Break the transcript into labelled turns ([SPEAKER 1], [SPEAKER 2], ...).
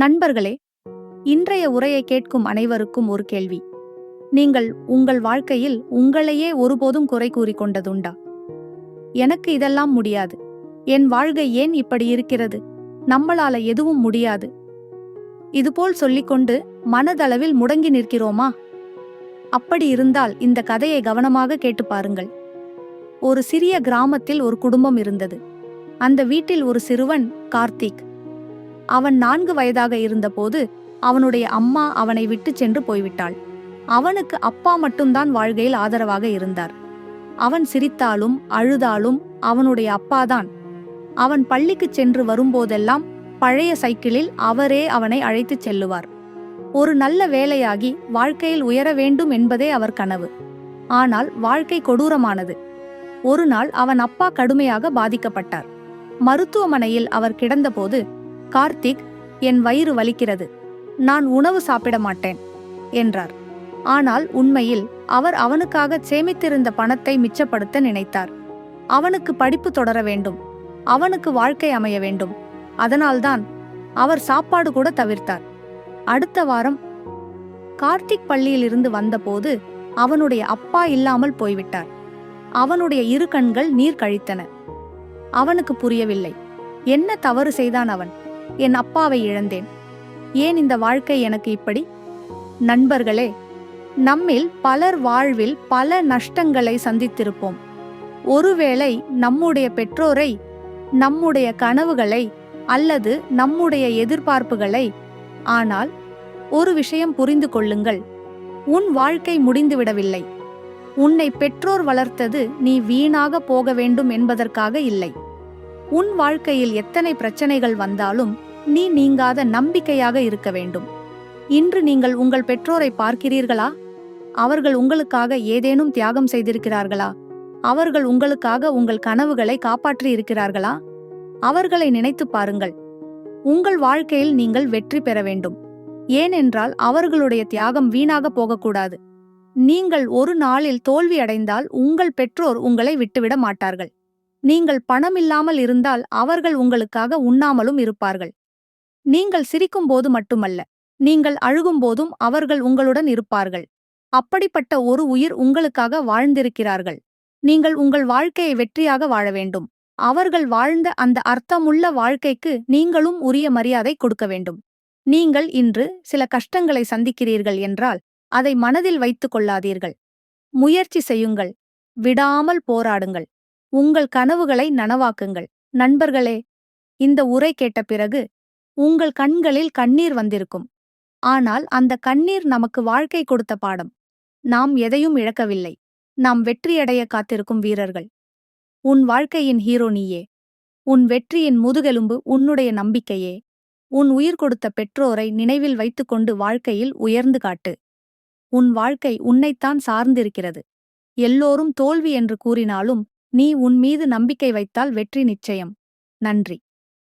[SPEAKER 1] நண்பர்களே இன்றைய உரையை கேட்கும் அனைவருக்கும் ஒரு கேள்வி. நீங்கள் உங்கள் வாழ்க்கையில் உங்களையே ஒருபோதும் குறை கூறிக் கொண்டதுண்டா எனக்கு இதெல்லாம் முடியாது. என் வாழ்க்கை ஏன் இப்படி இருக்கிறது? நம்மளால எதுவும் முடியாது. இதுபோல் சொல்லிக்கொண்டு மனதளவில் முடங்கி நிற்கிறோமா? அப்படி இருந்தால் இந்த கதையை கவனமாக கேட்டு பாருங்கள். ஒரு சிறிய கிராமத்தில் ஒரு குடும்பம் இருந்தது. அந்த வீட்டில் ஒரு சிறுவன் கார்த்திக். அவன் நான்கு வயதாக இருந்தபோது அவனுடைய அம்மா அவனை விட்டு சென்று போய்விட்டாள். அவனுக்கு அப்பா மட்டும்தான் வாழ்க்கையில் ஆதரவாக இருந்தார். அவன் சிரித்தாலும் அழுதாலும் அவனுடைய அப்பாதான். அவன் பள்ளிக்கு சென்று வரும்போதெல்லாம் பழைய சைக்கிளில் அவரே அவனை அழைத்துச் செல்லுவார். ஒரு நல்ல வேலையாகி வாழ்க்கையில் உயர வேண்டும் என்பதே அவர் கனவு. ஆனால் வாழ்க்கை கொடூரமானது. ஒரு நாள் அவன் அப்பா கடுமையாக பாதிக்கப்பட்டார். மருத்துவமனையில் அவர் கிடந்தபோது கார்த்திக் என் வயிறு வலிக்கிறது. நான் உணவு சாப்பிட மாட்டேன் என்றார். ஆனால் உண்மையில் அவர் அவனுக்காக சேமித்திருந்த பணத்தை மிச்சப்படுத்த நினைத்தார். அவனுக்கு படிப்பு தொடர வேண்டும். அவனுக்கு வாழ்க்கை அமைய வேண்டும். அதனால்தான் அவர் சாப்பாடு கூட தவிர்த்தார். அடுத்த வாரம் கார்த்திக் பள்ளியிலிருந்து வந்தபோது அவனுடைய அப்பா இல்லாமல் போய்விட்டார். அவனுடைய இரு கண்கள் நீர் கழித்தன. அவனுக்கு புரியவில்லை. என்ன தவறு செய்தான் அவன்? என் அப்பாவை இழந்தேன். ஏன் இந்த வாழ்க்கை எனக்கு இப்படி? நண்பர்களே நம்மில் பலர் வாழ்வில் பல நஷ்டங்களை சந்தித்திருப்போம். ஒருவேளை நம்முடைய பெற்றோரை நம்முடைய கனவுகளை அல்லது நம்முடைய எதிர்பார்ப்புகளை ஆனால் ஒரு விஷயம் புரிந்து கொள்ளுங்கள். உன் வாழ்க்கை முடிந்துவிடவில்லை. உன்னை பெற்றோர் வளர்த்தது நீ வீணாக போக வேண்டும் என்பதற்காக இல்லை. உன் வாழ்க்கையில் எத்தனை பிரச்சனைகள் வந்தாலும் நீ நீங்காத நம்பிக்கையாக இருக்க வேண்டும். இன்று நீங்கள் உங்கள் பெற்றோரை பார்க்கிறீர்களா? அவர்கள் உங்களுக்காக ஏதேனும் தியாகம் செய்திருக்கிறார்களா? அவர்கள் உங்களுக்காக உங்கள் கனவுகளை காப்பாற்றி இருக்கிறார்களா அவர்களை நினைத்து பாருங்கள். உங்கள் வாழ்க்கையில் நீங்கள் வெற்றி பெற வேண்டும். ஏனென்றால் அவர்களுடைய தியாகம் வீணாக போகக்கூடாது. நீங்கள் ஒரு நாளில் தோல்வி அடைந்தால் உங்கள் பெற்றோர் உங்களை விட்டுவிட மாட்டார்கள். நீங்கள் பணமில்லாமல் இருந்தால் அவர்கள் உங்களுக்காக உண்ணாமலும் இருப்பார்கள். நீங்கள் சிரிக்கும்போது மட்டுமல்ல நீங்கள் அழுகும்போதும் அவர்கள் உங்களுடன் இருப்பார்கள். அப்படிப்பட்ட ஒரு உயிர் உங்களுக்காக வாழ்ந்திருக்கிறார்கள். நீங்கள் உங்கள் வாழ்க்கையை வெற்றியாக வாழ வேண்டும். அவர்கள் வாழ்ந்த அந்த அர்த்தமுள்ள வாழ்க்கைக்கு நீங்களும் உரிய மரியாதை கொடுக்க வேண்டும். நீங்கள் இன்று சில கஷ்டங்களை சந்திக்கிறீர்கள் என்றால் அதை மனதில் வைத்துக் கொள்ளாதீர்கள். முயற்சி செய்யுங்கள். விடாமல் போராடுங்கள். உங்கள் கனவுகளை நனவாக்குங்கள். நண்பர்களே இந்த உரை கேட்ட பிறகு உங்கள் கண்களில் கண்ணீர் வந்திருக்கும். ஆனால் அந்த கண்ணீர் நமக்கு வாழ்க்கை கொடுத்த பாடம். நாம் எதையும் இழக்கவில்லை. நாம் வெற்றியடைய காத்திருக்கும் வீரர்கள். உன் வாழ்க்கையின் ஹீரோ நீயே. உன் வெற்றியின் முதுகெலும்பு உன்னுடைய நம்பிக்கையே. உன் உயிர் கொடுத்த பெற்றோரை நினைவில் வைத்துக்கொண்டு வாழ்க்கையில் உயர்ந்து காட்டு. உன் வாழ்க்கை உன்னைத்தான் சார்ந்திருக்கிறது. எல்லோரும் தோல்வி என்று கூறினாலும் நீ உன் மீது நம்பிக்கை வைத்தால் வெற்றி நிச்சயம். நன்றி.